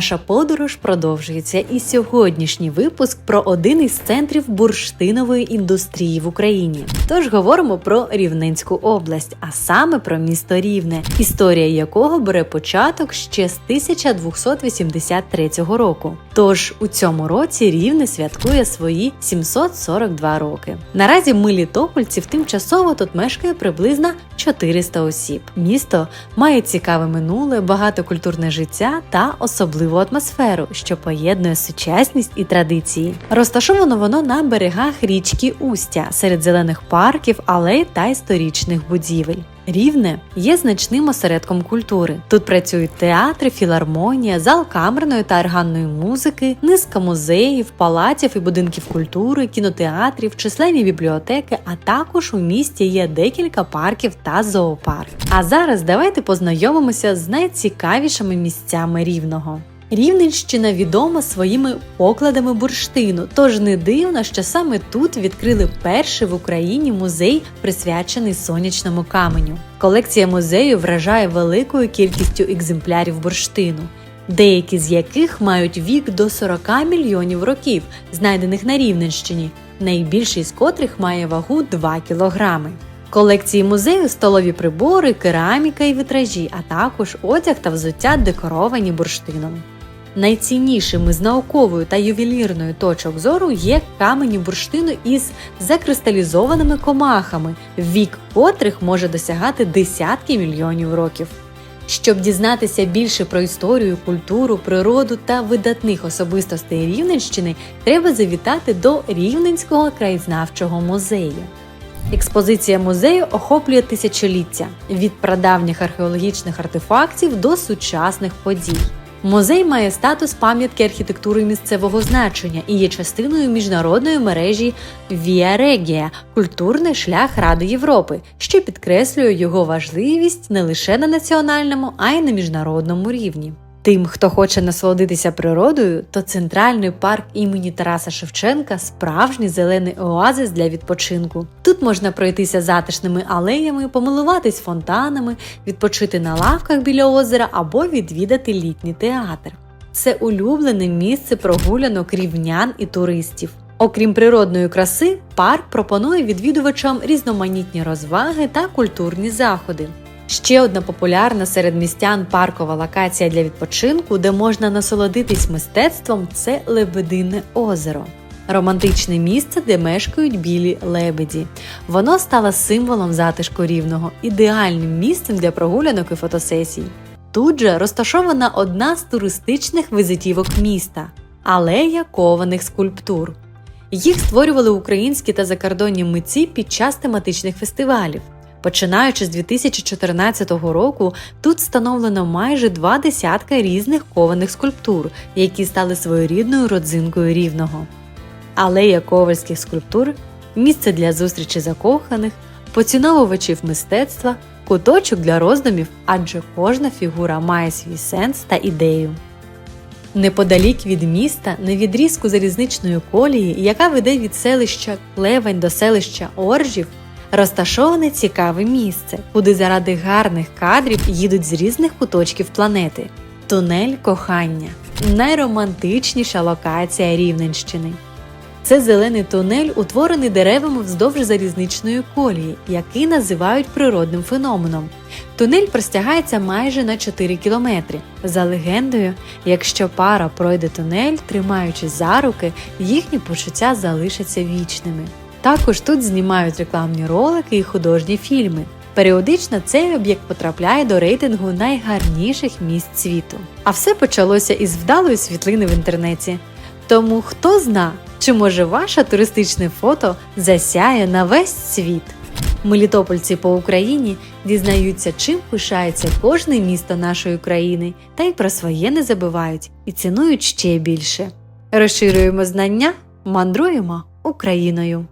Наша подорож продовжується, і сьогоднішній випуск про один із центрів бурштинової індустрії в Україні. Тож говоримо про Рівненську область, а саме про місто Рівне, історія якого бере початок ще з 1283 року. Тож у цьому році Рівне святкує свої 742 роки. Наразі милітопольців тимчасово тут мешкає приблизно 400 осіб. Місто має цікаве минуле, багатокультурне життя та особливу атмосферу, що поєднує сучасність і традиції. Розташовано воно на берегах річки Устя серед зелених парків, алей та історичних будівель. Рівне є значним осередком культури. Тут працюють театри, філармонія, зал камерної та органної музики, низка музеїв, палаців і будинків культури, кінотеатрів, численні бібліотеки, а також у місті є декілька парків та зоопарк. А зараз давайте познайомимося з найцікавішими місцями рівного. Рівненщина відома своїми покладами бурштину, тож не дивно, що саме тут відкрили перший в Україні музей, присвячений сонячному каменю. Колекція музею вражає великою кількістю екземплярів бурштину, деякі з яких мають вік до 40 мільйонів років, знайдених на Рівненщині, найбільший з котрих має вагу 2 кілограми. Колекції музею столові прибори, кераміка і вітражі, а також одяг та взуття декоровані бурштином. Найціннішими з науковою та ювелірною точок зору є камені бурштину із закристалізованими комахами, вік котрих може досягати десятки мільйонів років. Щоб дізнатися більше про історію, культуру, природу та видатних особистостей Рівненщини, треба завітати до Рівненського краєзнавчого музею. Експозиція музею охоплює тисячоліття від прадавніх археологічних артефактів до сучасних подій. Музей має статус пам'ятки архітектури місцевого значення і є частиною міжнародної мережі Via Regia – культурний шлях Ради Європи, що підкреслює його важливість не лише на національному, а й на міжнародному рівні. Тим, хто хоче насолодитися природою, то центральний парк імені Тараса Шевченка справжній зелений оазис для відпочинку. Тут можна пройтися затишними алеями, помилуватись фонтанами, відпочити на лавках біля озера або відвідати літній театр. Це улюблене місце прогулянок рівнян і туристів. Окрім природної краси, парк пропонує відвідувачам різноманітні розваги та культурні заходи. Ще одна популярна серед містян паркова локація для відпочинку, де можна насолодитись мистецтвом, це Лебедине озеро. Романтичне місце, де мешкають білі лебеді. Воно стало символом затишку рівного, ідеальним місцем для прогулянок і фотосесій. Тут же розташована одна з туристичних візитівок міста алея кованих скульптур. Їх створювали українські та закордонні митці під час тематичних фестивалів. Починаючи з 2014 року, тут встановлено майже два десятка різних кованих скульптур, які стали своєрідною родзинкою рівного. Алея ковальських скульптур місце для зустрічі закоханих, поціновувачів мистецтва, куточок для роздумів, адже кожна фігура має свій сенс та ідею. Неподалік від міста, на відрізку залізничної колії, яка веде від селища Клевень до селища Оржів, розташоване цікаве місце, куди заради гарних кадрів їдуть з різних куточків планети. Тунель кохання найромантичніша локація Рівненщини. Це зелений тунель, утворений деревами вздовж залізничної колії, який називають природним феноменом. Тунель простягається майже на 4 кілометри. За легендою, якщо пара пройде тунель, тримаючись за руки, їхні почуття залишаться вічними. Також тут знімають рекламні ролики і художні фільми. Періодично цей об'єкт потрапляє до рейтингу найгарніших місць світу. А все почалося із вдалої світлини в інтернеті. Тому хто зна, чи може ваше туристичне фото засяє на весь світ? Мелітопольці по Україні дізнаються, чим пишається кожне місто нашої країни, та й про своє не забувають і цінують ще більше. Розширюємо знання, мандруємо Україною.